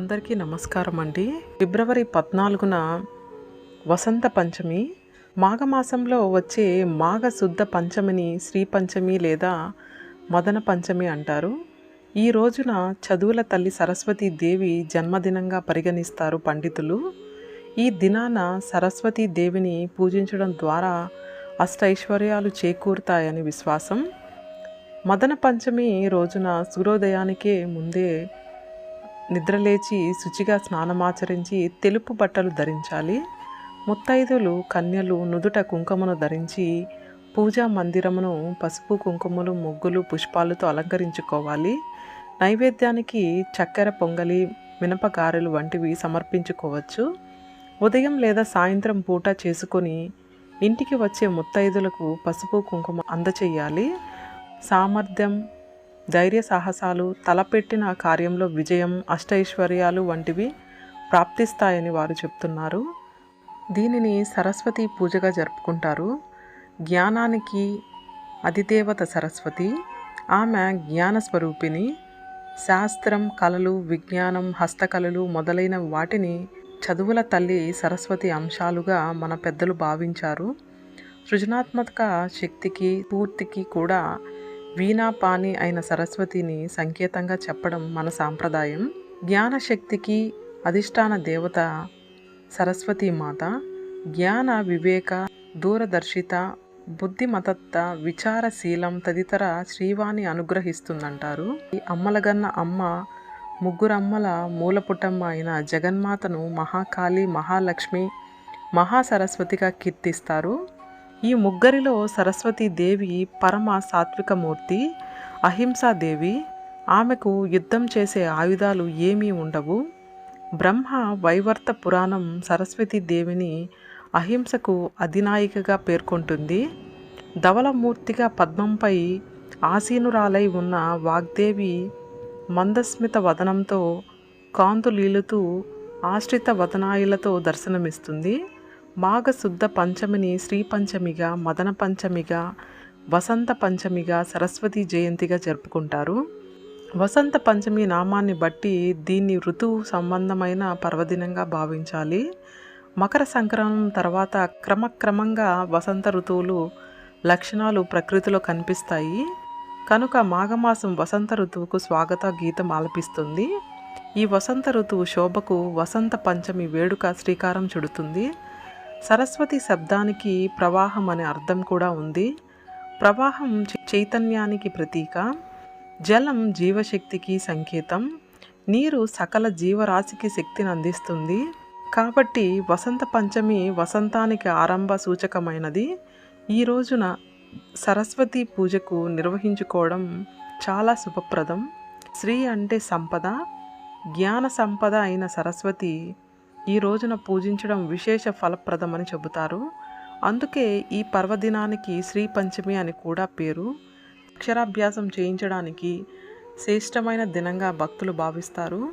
అందరికీ నమస్కారం అండి. ఫిబ్రవరి పద్నాలుగున వసంత పంచమి మాఘమాసంలో వచ్చే మాఘ శుద్ధ పంచమిని శ్రీ పంచమి లేదా మదన పంచమి అంటారు. ఈ రోజున చదువుల తల్లి సరస్వతి దేవి జన్మదినంగా పరిగణిస్తారు పండితులు. ఈ దినాన సరస్వతీ దేవిని పూజించడం ద్వారా అష్టైశ్వర్యాలు చేకూరుతాయని విశ్వాసం. మదన పంచమి రోజున సూర్యోదయానికే ముందే నిద్రలేచి శుచిగా స్నానమాచరించి తెలుపు బట్టలు ధరించాలి. ముత్తైదులు కన్యలు నుదుట కుంకుమను ధరించి పూజా మందిరమును పసుపు కుంకుమలు ముగ్గులు పుష్పాలతో అలంకరించుకోవాలి. నైవేద్యానికి చక్కెర పొంగలి మినపగారెలు వంటివి సమర్పించుకోవచ్చు. ఉదయం లేదా సాయంత్రం పూట చేసుకొని ఇంటికి వచ్చే ముత్తైదులకు పసుపు కుంకుమ అందచేయాలి. సామర్థ్యం ధైర్య సాహసాలు తలపెట్టిన కార్యంలో విజయం అష్టైశ్వర్యాలు వంటివి ప్రాప్తిస్తాయని వారు చెప్తున్నారు. దీనిని సరస్వతి పూజగా జరుపుకుంటారు. జ్ఞానానికి అధిదేవత సరస్వతి. ఆమె జ్ఞానస్వరూపిణి. శాస్త్రం కళలు విజ్ఞానం హస్తకళలు మొదలైన వాటిని చదువుల తల్లి సరస్వతి అంశాలుగా మన పెద్దలు భావించారు. సృజనాత్మక శక్తికి పూర్తికి కూడా వీణాపాని అయిన సరస్వతిని సంకేతంగా చెప్పడం మన సాంప్రదాయం. జ్ఞానశక్తికి అధిష్టాన దేవత సరస్వతి మాత జ్ఞాన వివేక దూరదర్శిత బుద్ధిమతత్త విచారశీలం తదితర శ్రీవాణి అనుగ్రహిస్తుందంటారు. ఈ అమ్మలగన్న అమ్మ ముగ్గురమ్మల మూలపుటమ్మ అయిన జగన్మాతను మహాకాళి మహాలక్ష్మి మహాసరస్వతిగా కీర్తిస్తారు. ఈ ముగ్గురిలో సరస్వతీ దేవి పరమ సాత్వికమూర్తి అహింసాదేవి ఆమెకు యుద్ధం చేసే ఆయుధాలు ఏమీ ఉండవు. బ్రహ్మ వైవర్త పురాణం సరస్వతీదేవిని అహింసకు అధినాయికగా పేర్కొంటుంది. ధవలమూర్తిగా పద్మంపై ఆసీనురాలై ఉన్న వాగ్దేవి మందస్మిత వదనంతో కాంతులీలుతూ ఆశ్రిత వదనాయులతో దర్శనమిస్తుంది. మాఘశుద్ధ పంచమిని శ్రీ పంచమిగా మదన పంచమిగా వసంత పంచమిగా సరస్వతి జయంతిగా జరుపుకుంటారు. వసంత పంచమి నామాన్ని బట్టి దీన్ని ఋతువు సంబంధమైన పర్వదినంగా భావించాలి. మకర సంక్రమణం తర్వాత క్రమక్రమంగా వసంత ఋతువులు లక్షణాలు ప్రకృతిలో కనిపిస్తాయి. కనుక మాఘమాసం వసంత ఋతువుకు స్వాగత గీతం ఆలపిస్తుంది. ఈ వసంత ఋతువు శోభకు వసంత పంచమి వేడుక శ్రీకారం చుడుతుంది. సరస్వతి శబ్దానికి ప్రవాహం అనే అర్థం కూడా ఉంది. ప్రవాహం చైతన్యానికి ప్రతీక. జలం జీవశక్తికి సంకేతం. నీరు సకల జీవరాశికి శక్తిని అందిస్తుంది. కాబట్టి వసంత పంచమి వసంతానికి ఆరంభ సూచకమైనది. ఈ రోజున సరస్వతి పూజకు నిర్వహించుకోవడం చాలా శుభప్రదం. శ్రీ అంటే సంపద. జ్ఞాన సంపద అయిన సరస్వతి ఈ రోజున పూజించడం విశేష ఫలప్రదమని చెబుతారు. అందుకే ఈ పర్వదినానికి శ్రీ పంచమి అని కూడా పేరు. అక్షరాభ్యాసం చేయించడానికి శ్రేష్టమైన దినంగా భక్తులు భావిస్తారు.